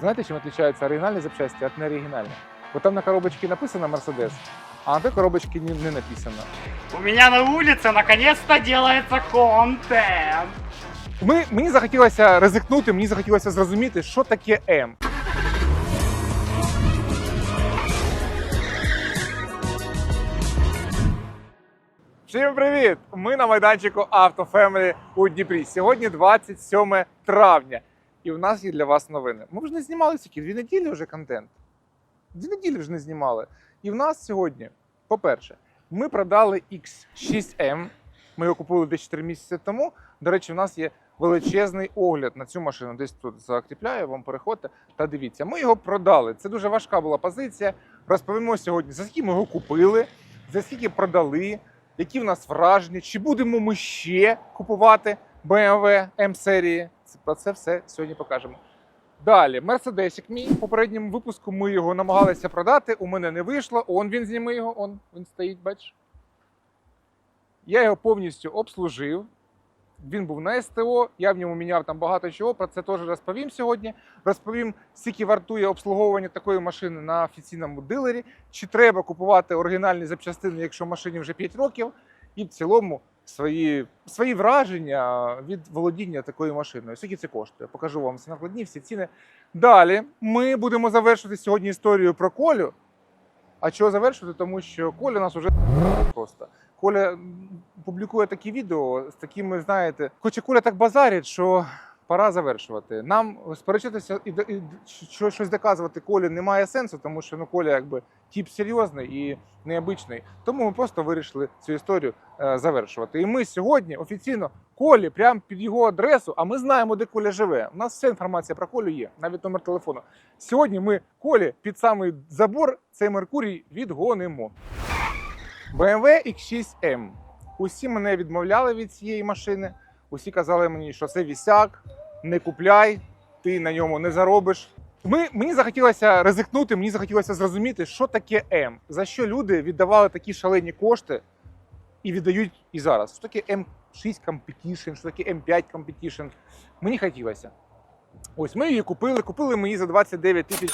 Знаєте, чим відрізняються оригінальні запчасті від неоригінальних? Бо там на коробочці написано Mercedes, а на той коробочці не, не написано. У меня на улице наконец-то делается контент. Ми, мені захотілося ризикнути, мені захотілося зрозуміти, що таке М. Всім привіт! Ми на майданчику Автофемелі у Дніпрі. Сьогодні 27 травня. І в нас є для вас новини. Ми вже не знімали скільки, дві неділі вже контент. Дві неділі вже не знімали. І в нас сьогодні, по-перше, ми продали X6M. Ми його купили десь 4 місяці тому. До речі, в нас є величезний огляд на цю машину. Десь тут закріпляю, вам переходьте та дивіться. Ми його продали. Це дуже важка була позиція. Розповімо сьогодні, за скільки ми його купили, за скільки продали, які в нас враження, чи будемо ми ще купувати BMW M серії. Про це все сьогодні покажемо. Далі, Мерседесик мій. В попередньому випуску ми його намагалися продати. У мене не вийшло. Он він зніми його, он він стоїть, бачиш. Я його повністю обслужив. Він був на СТО, я в ньому міняв там багато чого. Про це теж розповім сьогодні. Розповім, скільки вартує обслуговування такої машини на офіційному дилері, чи треба купувати оригінальні запчастини, якщо машині вже 5 років, і в цілому свої, свої враження від володіння такою машиною. Скільки це коштує? Покажу вам всі накладні, всі ціни. Далі ми будемо завершувати сьогодні історію про Колю. А чого завершувати? Тому що Коля нас вже просто. Коля публікує такі відео з такими, знаєте, хоча Коля так базарить, що пора завершувати. Нам сперечатися і, щось доказувати Колі немає сенсу, тому що ну, Коля якби тип серйозний і необичний. Тому ми просто вирішили цю історію е, завершувати. І ми сьогодні офіційно Колі, прямо під його адресу, а ми знаємо, де Коля живе. У нас вся інформація про Колю є, навіть номер телефону. Сьогодні ми Колі під самий забор цей Меркурій відгонимо. BMW X6M. Усі мене відмовляли від цієї машини. Усі казали мені, що це вісяк, не купляй, ти на ньому не заробиш. Ми, мені захотілося ризикнути, мені захотілося зрозуміти, що таке М, за що люди віддавали такі шалені кошти і віддають і зараз. Що таке М6 Competition, що таке М5 Competition. Мені хотілося. Ось ми її купили, купили ми за 29 тисяч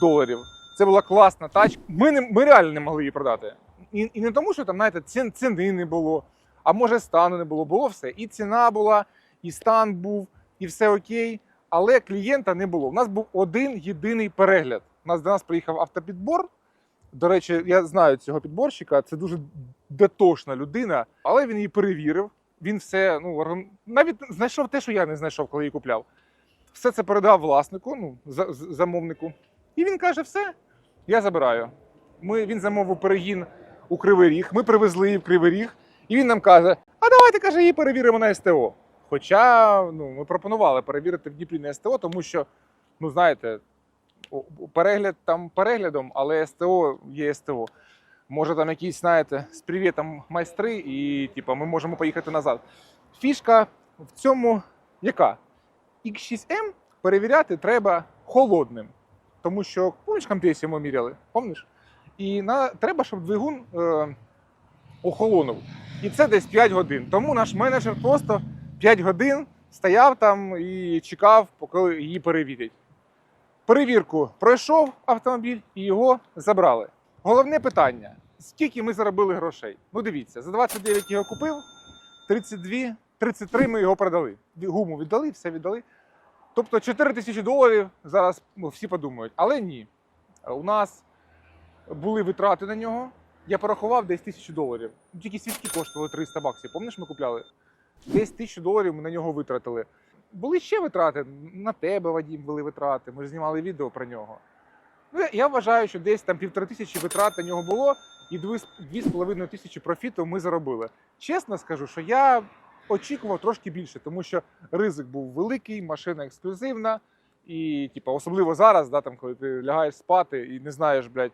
доларів. Це була класна тачка. Ми, не, ми реально не могли її продати. І, і не тому, що там, знаєте, ціни не було, а може стану не було. Було все. І ціна була, і стан був, і все окей. Але клієнта не було. У нас був один єдиний перегляд. У нас до нас приїхав автопідбор. До речі, я знаю цього підборщика. Це дуже дотошна людина, але він її перевірив. Він все, ну навіть знайшов те, що я не знайшов, коли її купляв. Все це передав власнику, ну, замовнику. І він каже: все, я забираю. Ми, він замовив перегін у Кривий Ріг. Ми привезли її в Кривий Ріг, і він нам каже: а давайте каже, її перевіримо на СТО. Хоча ну, ми пропонували перевірити в Дніпрі на СТО, тому що, ну знаєте, перегляд там переглядом, але СТО є СТО. Може, там якісь, знаєте, з привітом майстри, і типу, ми можемо поїхати назад. Фішка в цьому яка? X6M перевіряти треба холодним. Тому що, помніш, компресію ми міряли, помніш? І на, треба, щоб двигун е, охолонув. І це десь 5 годин. Тому наш менеджер просто 5 годин стояв там і чекав, поки її перевірять. Перевірку пройшов автомобіль і його забрали. Головне питання: скільки ми заробили грошей? Ну дивіться, за 29 його купив, 32, 33 ми його продали. Гуму віддали, все віддали. Тобто 4 тисячі доларів зараз ну, всі подумають. Але ні. У нас були витрати на нього. Я порахував десь тисячу доларів. Ну, Тільки свічки коштували 300 баксів. Пам'ятаєш, ми купляли? Десь тисячу доларів ми на нього витратили. Були ще витрати. На тебе, Вадім, були витрати. Ми ж знімали відео про нього. Ну, я- вважаю, що десь там півтори тисячі витрат на нього було, і дві з половиною тисячі профіту ми заробили. Чесно скажу, що я очікував трошки більше, тому що ризик був великий, машина ексклюзивна. І, типу, особливо зараз, да, там, коли ти лягаєш спати і не знаєш, блядь,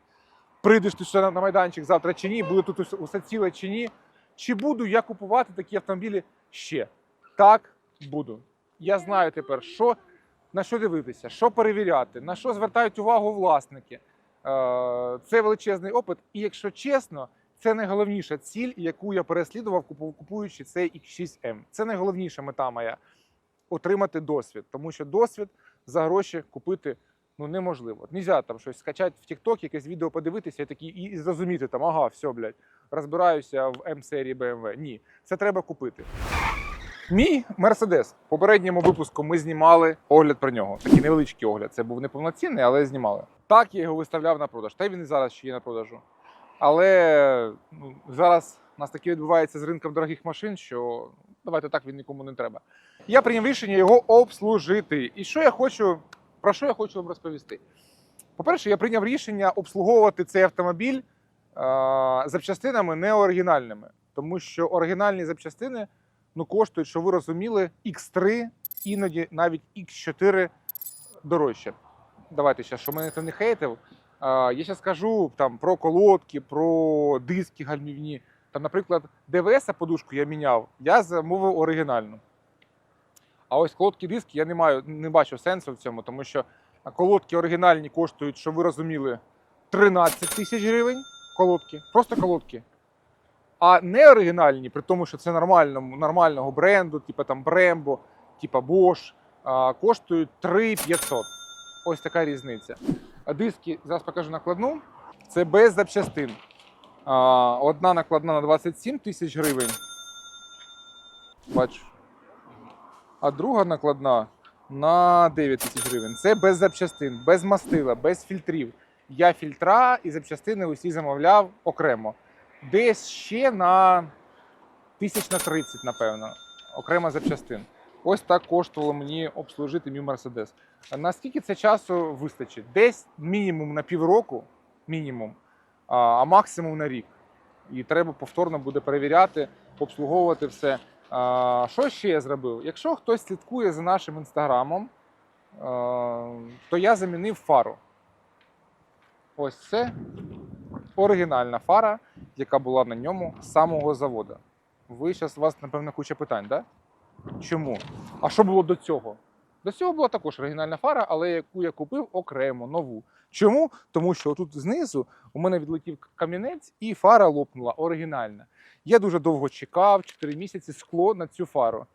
прийдеш ти ще на майданчик завтра чи ні, буде тут усе- ціле чи ні. Чи буду я купувати такі автомобілі ще? Так, буду. Я знаю тепер, що, на що дивитися, що перевіряти, на що звертають увагу власники. Е, Це величезний опит. І якщо чесно, це найголовніша ціль, яку я переслідував, купуючи цей X6M. Це найголовніша мета моя отримати досвід, тому що досвід за гроші купити Ну неможливо. Нельзя там щось скачати в TikTok, якесь відео подивитися і такі і, зрозуміти там, ага, все, блядь, розбираюся в М-серії BMW. Ні, це треба купити. Мій Мерседес. В попередньому випуску ми знімали огляд про нього. Такий невеличкий огляд. Це був неповноцінний, але знімали. Так я його виставляв на продаж. Та й він і зараз ще є на продажу. Але ну, зараз у нас таке відбувається з ринком дорогих машин, що давайте так він нікому не треба. Я прийняв рішення його обслужити. І що я хочу, про що я хочу вам розповісти? По-перше, я прийняв рішення обслуговувати цей автомобіль а, запчастинами неоригінальними, тому що оригінальні запчастини ну, коштують, що ви розуміли, X3, іноді навіть X4 дорожче. Давайте ще, що мене ніхто не хейтив. А, Я зараз скажу там про колодки, про диски гальмівні. Там, наприклад, ДВС подушку я міняв, я замовив оригінальну. А ось колодки диски я не маю, не бачу сенсу в цьому, тому що колодки оригінальні коштують, щоб ви розуміли, 13 тисяч гривень. Колодки, просто колодки. А не оригінальні, при тому, що це нормальному, нормального бренду, типу там Brembo, типу Bosch, коштують 3500. Ось така різниця. Диски, зараз покажу накладну. Це без запчастин. Одна накладна на 27 тисяч гривень. Бачу. А друга накладна на 9 тисяч гривень. Це без запчастин, без мастила, без фільтрів. Я фільтра і запчастини усі замовляв окремо. Десь ще на тисяч на 30, напевно, окремо запчастин. Ось так коштувало мені обслужити мій Мерседес. Наскільки це часу вистачить? Десь мінімум на півроку, мінімум, а максимум на рік. І треба повторно буде перевіряти, обслуговувати все. Що ще я зробив? Якщо хтось слідкує за нашим інстаграмом, то я замінив фару. Ось це оригінальна фара, яка була на ньому з самого заводу. Ви зараз у вас, напевно, куча питань? Да? Чому? А що було до цього? До цього була також оригінальна фара, але яку я купив окремо, нову. Чому? Тому що тут знизу у мене відлетів камінець і фара лопнула оригінальна. Я дуже довго чекав, 4 місяці скло на цю фару.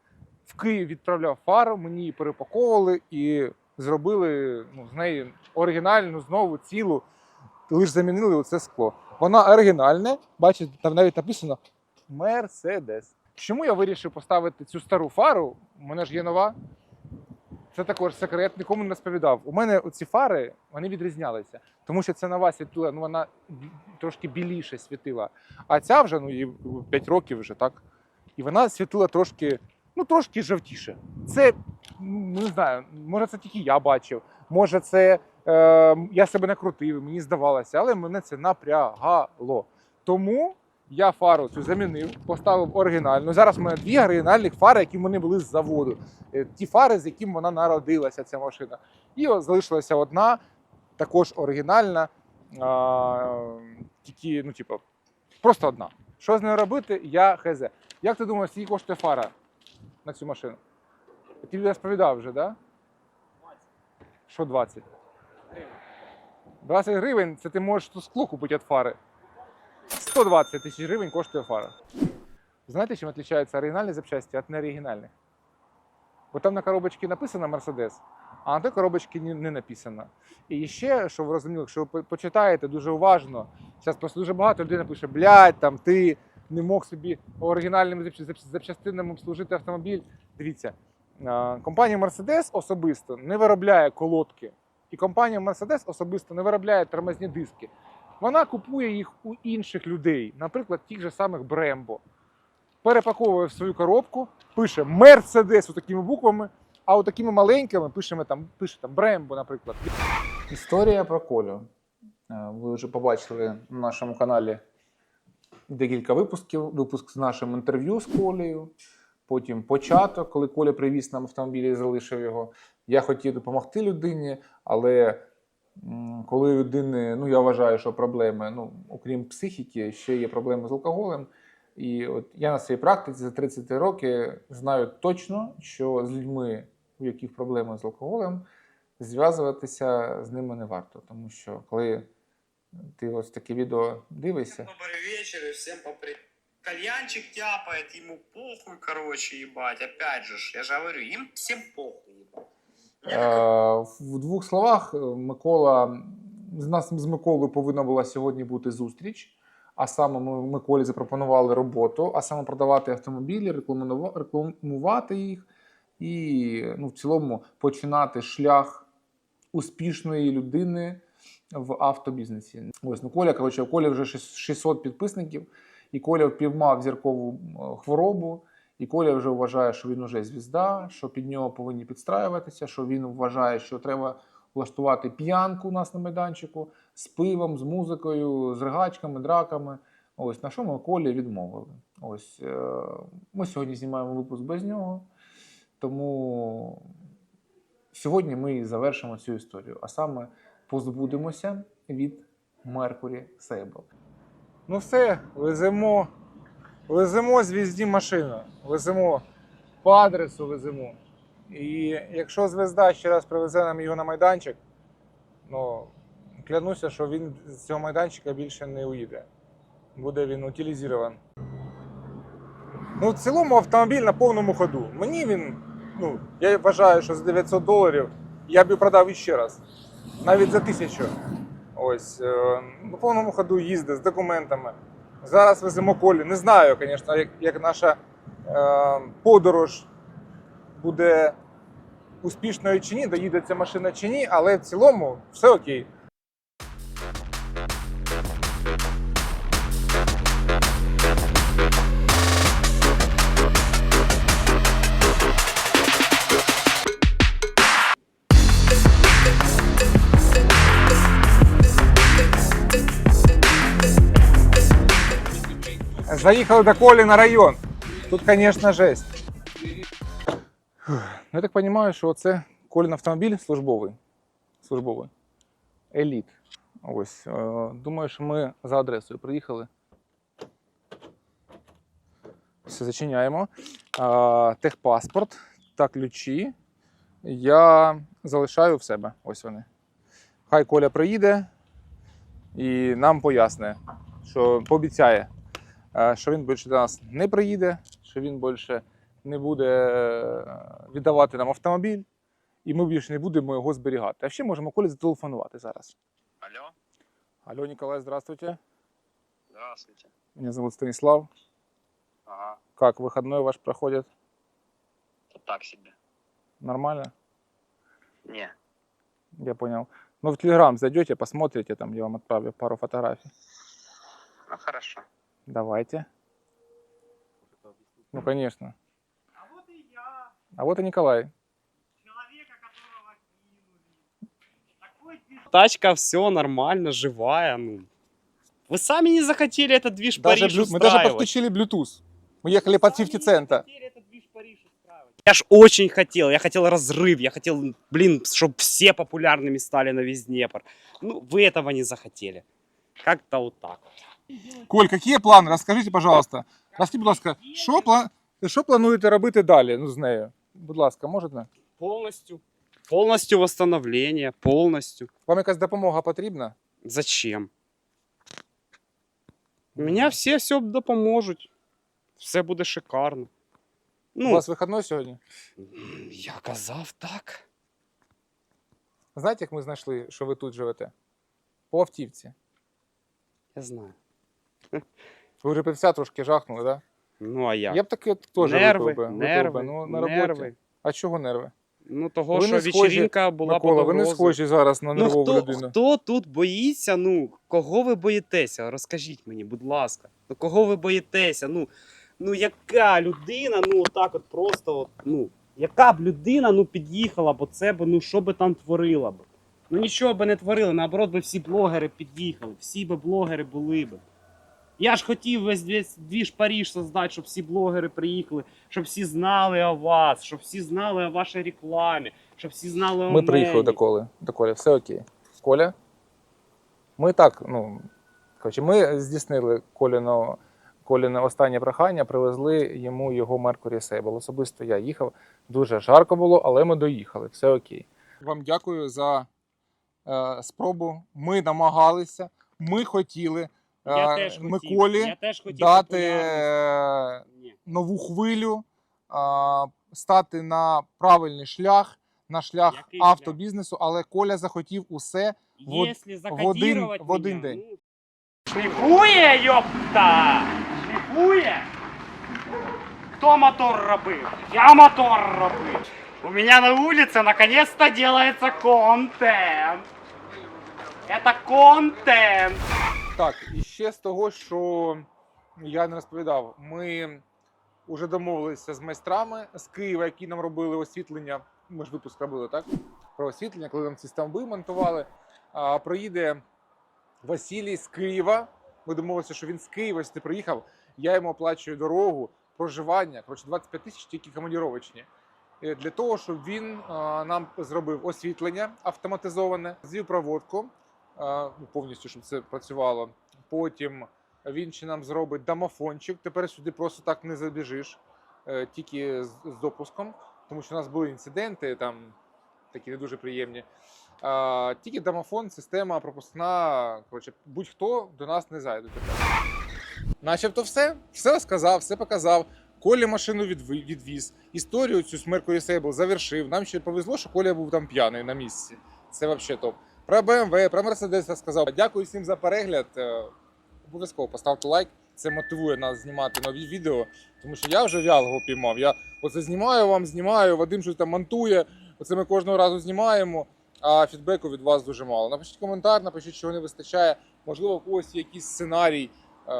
В Київ відправляв фару, мені її перепаковували і зробили ну, з неї оригінальну, знову цілу. Лише замінили оце скло. Вона оригінальна, бачите, там навіть написано Мерседес. Чому я вирішив поставити цю стару фару? У мене ж є нова. Це також секрет, нікому не розповідав. У мене ці фари вони відрізнялися, тому що це нова світила, ну вона трошки біліше світила. А ця вже ну їй 5 років вже так. І вона світила трошки, ну трошки жовтіше. Це ну, не знаю, може це тільки я бачив, може це е, я себе накрутив, мені здавалося, але мене це напрягало. Тому я фару цю замінив, поставив оригінальну. Зараз у мене дві оригінальних фари, які в мене були з заводу. Е, Ті фари, з яким вона народилася, ця машина. І залишилася одна, також оригінальна. А, тільки, ну, типу, просто одна. Що з нею робити, я хз. Як ти думаєш, скільки коштує фара на цю машину? Я тобі розповідав вже, так? Да? Що 20? 20 гривень це ти можеш тут скло купити від фари. 120 тисяч гривень коштує фара. Знаєте, чим відрізняються оригінальні запчасті від неоригінальних? Бо там на коробочці написано Мерседес, а на той коробочці не, написано. І ще, щоб ви розуміли, якщо ви почитаєте дуже уважно, зараз просто дуже багато людей напише, блядь, там ти не мог собі оригінальними запча- запча- запчастинами обслужити автомобіль. Дивіться, компанія Mercedes особисто не виробляє колодки. І компанія Mercedes особисто не виробляє тормозні диски. Вона купує їх у інших людей, наприклад, тих же самих Brembo. Перепаковує в свою коробку, пише Mercedes такими буквами, а от такими маленькими пишемо там, пише там Brembo, наприклад. Історія про Колю. Е, Ви вже побачили на нашому каналі декілька випусків. Випуск з нашим інтерв'ю з Колею. Потім початок, коли Коля привіз нам автомобіль і залишив його. Я хотів допомогти людині, але коли людини, ну я вважаю, що проблеми, ну, окрім психіки, ще є проблеми з алкоголем. І от я на своїй практиці за 30 років знаю точно, що з людьми, у яких проблеми з алкоголем, зв'язуватися з ними не варто. Тому що коли ти ось таке відео дивишся, Добрый вечер и всем попри... Кальянчик тяпает, ему похуй, короче, ебать. Опять же, ж, я же говорю, им всем похуй, ебать. Е, В двох словах, Микола, з нас з Миколою повинна була сьогодні бути зустріч. А саме ми Миколі запропонували роботу, а саме продавати автомобілі, рекламувати їх і ну, в цілому починати шлях успішної людини в автобізнесі. Ось ну Коля, коротше, у Колі вже шіс- 600 підписників, і Коля впіймав зіркову хворобу. І Коля вже вважає, що він уже звізда, що під нього повинні підстраюватися, що він вважає, що треба влаштувати п'янку у нас на майданчику з пивом, з музикою, з ригачками, драками. Ось на що ми Колі відмовили. Ось е, ми сьогодні знімаємо випуск без нього, тому сьогодні ми і завершимо цю історію. А саме позбудемося від Mercury Sable. Ну все, веземо, веземо звізді машину, веземо по адресу веземо. І якщо звезда ще раз привезе нам його на майданчик, ну клянуся, що він з цього майданчика більше не уїде. Буде він утилізований. Ну, в цілому автомобіль на повному ходу. Мені він, ну, я вважаю, що за 900 доларів я б продав іще раз. Навіть за тисячу. Ось, е, на повному ходу їздить з документами. Зараз веземо колі. Не знаю, звісно, як, як наша е, подорож буде успішною чи ні, доїде ця машина чи ні, але в цілому все окей. Заїхали до Колі на район. Тут, звісно, жесть. Ну, я так розумію, що це Колін автомобіль службовий. Службовий. Еліт. Ось. е, Думаю, що ми за адресою приїхали. Все зачиняємо. Техпаспорт та ключі я залишаю в себе. Ось вони. Хай Коля приїде і нам поясне, що пообіцяє, що він більше до нас не приїде, що він більше не буде е, віддавати нам автомобіль, і ми більше не будемо його зберігати. А ще можемо Колі зателефонувати зараз. Алло, Алло, Николай, здравствуйте. здравствуйте. Меня зовут Станислав. Ага, Как выходной ваш проходит? так себе. Нормально? Не, Я понял. Ну, в Телеграм зайдете, посмотрите, там я вам отправлю пару фотографий. ну хорошо. Давайте. Ну, конечно. А вот и я, А вот и Николай. человека, которого кинули. Такой Тачка, все нормально, живая. Ну. Вы сами не захотели этот движ Даже Париж блю- Мы даже подключили Bluetooth. Мы ехали под Сами 50 не цента. захотели этот движ Париж устраивать. Я ж очень хотел, я хотел разрыв, я хотел, блин, чтобы все популярными стали на весь Днепр. Ну, вы этого не захотели. Как-то вот так. Коль, які плани? Розкажіть, пожалуйста. Розкажіть, будь ласка, що, пла... що плануєте робити далі ну, з нею? Будь ласка, можете? Полностью. Полностью восстановление, полностью. Вам якась допомога потрібна? Зачем? Меня все все допоможуть. Все буде шикарно. У Ну, вас вихідний сьогодні? я казав так. Знаєте, як ми знайшли, що ви тут живете? По автівці. Я знаю. Ви вже 50 трошки жахнули, так? Ну, а як? Я б таке теж нерви, випив би. випив би, ну, на роботі. нерви. А чого нерви? Ну, того, Ви що вечірка була Микола, ви не схожі зараз на Ну, нервову хто, людину. хто тут боїться? Ну, кого ви боїтеся? Розкажіть мені, будь ласка. Ну, кого ви боїтеся? Ну, ну яка людина, ну, отак от просто, от, ну, яка б людина ну, під'їхала б це б, ну, що би там творила б? Ну нічого би не творили, наоборот би всі блогери під'їхали, всі би блогери були б. Я ж хотів весь, весь двіж Паріж создати, щоб всі блогери приїхали, щоб всі знали о вас, щоб всі знали о вашій рекламі, щоб всі знали о Ми приїхали мені. до Коли. До Коля, все окей. Коля. Ми так, ну, коротше, ми здійснили Коліно, Коліне останнє прохання, привезли йому його Mercury Sable. Особисто я їхав. Дуже жарко було, але ми доїхали. Все окей. Вам дякую за е, спробу. Ми намагалися, ми хотіли Я теж хотів. Миколі я теж хотів дати е, нову хвилю, стати на правильний шлях, на шлях Який автобізнесу, але Коля захотів усе в один- в один день. ну, Шліфує, йопта! Шліфує? Хто мотор робив? Я мотор робив. У меня на улице наконец-то делается контент. Это контент. Так, і ще з того, що я не розповідав, ми вже домовилися з майстрами з Києва, які нам робили освітлення. Ми ж випуск робили, так? Про освітлення, коли нам ці стамби монтували. А, проїде Василій з Києва. Ми домовилися, що він з Києва сюди приїхав. Я йому оплачую дорогу, проживання. Коротше, 25 тисяч тільки командіровочні. Е, Для того, щоб він а, нам зробив освітлення автоматизоване, звів проводку а, ну, повністю, щоб це працювало. Потім він ще нам зробить домофончик. Тепер сюди просто так не забіжиш, е, тільки з, допуском, тому що у нас були інциденти там такі не дуже приємні. Тільки домофон, система пропускна. Коротше, будь-хто до нас не зайде тепер. Начебто все, все розказав, все показав. Колі машину відвіз. Історію цю з Меркурі Сейбл завершив. Нам ще повезло, що Коля був там п'яний на місці. Це взагалі топ. Про BMW, про Mercedes розказав. Дякую всім за перегляд. Обов'язково поставте лайк. Це мотивує нас знімати нові відео, тому що я вже вялого піймав. Я оце знімаю вам, знімаю, Вадим щось там монтує. Оце ми кожного разу знімаємо, а фідбеку від вас дуже мало. Напишіть коментар, напишіть, чого не вистачає. Можливо, у когось якийсь сценарій е,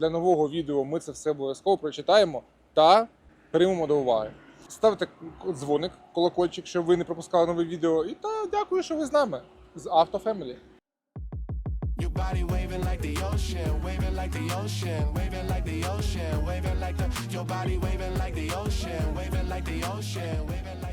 для нового відео. Ми це все обов'язково прочитаємо та приймемо до уваги. Ставте дзвоник, колокольчик, щоб ви не пропускали нове відео. І та дякую, що ви з нами з Автофемелі. Body waving like the ocean, waving like the ocean, waving like the ocean, waving like the. Your body waving like the ocean, waving like the ocean, waving. Like